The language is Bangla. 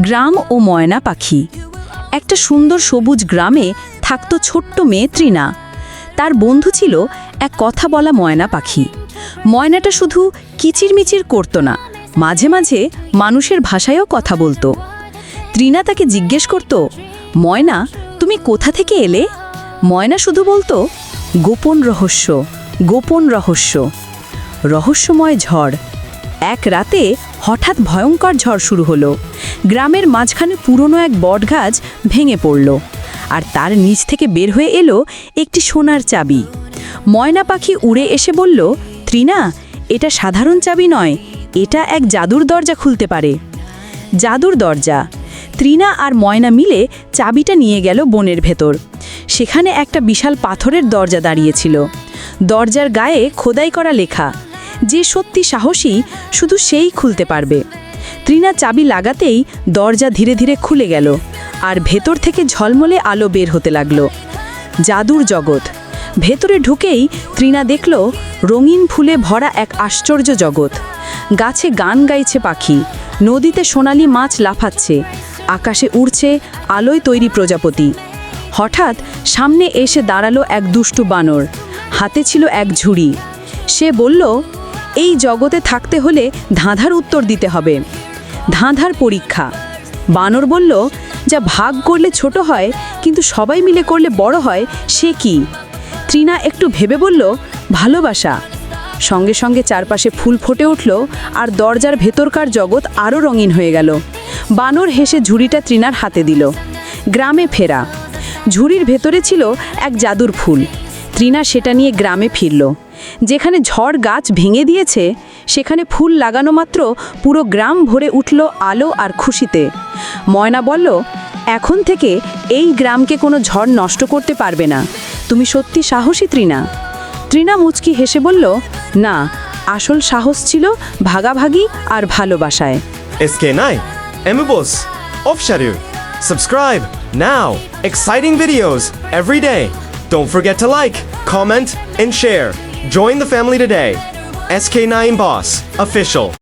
গ্রাম ও ময়না পাখি। একটা সুন্দর সবুজ গ্রামে থাকতো ছোট্ট মেয়ে ত্রিনা তার বন্ধু ছিল এক কথা বলা ময়না পাখি। ময়নাটা শুধু কিচিরমিচির করত না, মাঝে মাঝে মানুষের ভাষায়ও কথা বলতো। তৃণা তাকে জিজ্ঞেস করত, ময়না, তুমি কোথা থেকে এলে? ময়না শুধু বলতো, গোপন রহস্য গোপন রহস্য, রহস্যময় ঝড়। এক রাতে হঠাৎ ভয়ঙ্কর ঝড় শুরু হলো। গ্রামের মাঝখানে পুরনো এক বটগাছ ভেঙে পড়ল আর তার নিচ থেকে বের হয়ে এলো একটি সোনার চাবি। ময়না পাখি উড়ে এসে বলল, ত্রিনা, এটা সাধারণ চাবি নয়, এটা এক জাদুর দরজা খুলতে পারে। জাদুর দরজা? ত্রিনা আর ময়না মিলে চাবিটা নিয়ে গেল বনের ভেতর। সেখানে একটা বিশাল পাথরের দরজা দাঁড়িয়েছিল। দরজার গায়ে খোদাই করা লেখা যে সত্যি সাহসী, শুধু সেই খুলতে পারবে। ত্রিনা চাবি লাগাতেই দরজা ধীরে ধীরে খুলে গেল, আর ভেতর থেকে ঝলমলে আলো বের হতে লাগল। জাদুর জগৎ। ভেতরে ঢুকেই ত্রিনা দেখল রঙিন ফুলে ভরা এক আশ্চর্য জগৎ। গাছে গান গাইছে পাখি, নদীতে সোনালি মাছ লাফাচ্ছে, আকাশে উড়ছে আলোয় তৈরি প্রজাপতি। হঠাৎ সামনে এসে দাঁড়াল এক দুষ্টু বানর, হাতে ছিল এক ঝুড়ি। সে বলল এই জগতে থাকতে হলে ধাঁধার উত্তর দিতে হবে। ধাঁধার পরীক্ষা। বানর বলল, যা ভাগ করলে ছোট হয়, কিন্তু সবাই মিলে করলে বড় হয়, সে কি? ত্রিনা একটু ভেবে বলল, ভালোবাসা। সঙ্গে সঙ্গে চারপাশে ফুল ফুটে উঠল, আর দরজার ভেতরকার জগৎ আরও রঙিন হয়ে গেল। বানর হেসে ঝুড়িটা ত্রিনার হাতে দিল। গ্রামে ফেরা। ঝুড়ির ভেতরে ছিল এক জাদুর ফুল। ত্রিনা সেটা নিয়ে গ্রামে ফিরল। যেখানে ঝড় গাছ ভেঙে দিয়েছে সেখানে ফুল লাগানো মাত্র পুরো গ্রাম ভরে উঠল আলো আর খুশিতে ময়না বলল এখন থেকে এই গ্রামকে কোনো ঝড় নষ্ট করতে পারবে না তুমি সত্যি সাহসী ত্রিনা ত্রিনা মুচকি হেসে বলল না আসল সাহস ছিল ভাগাভাগি আর ভালোবাসায় SK9, Emibus, Offshadow. Subscribe now. Exciting videos every day. Don't forget to like, comment, and share. Join the family today. SK9 Boss, official.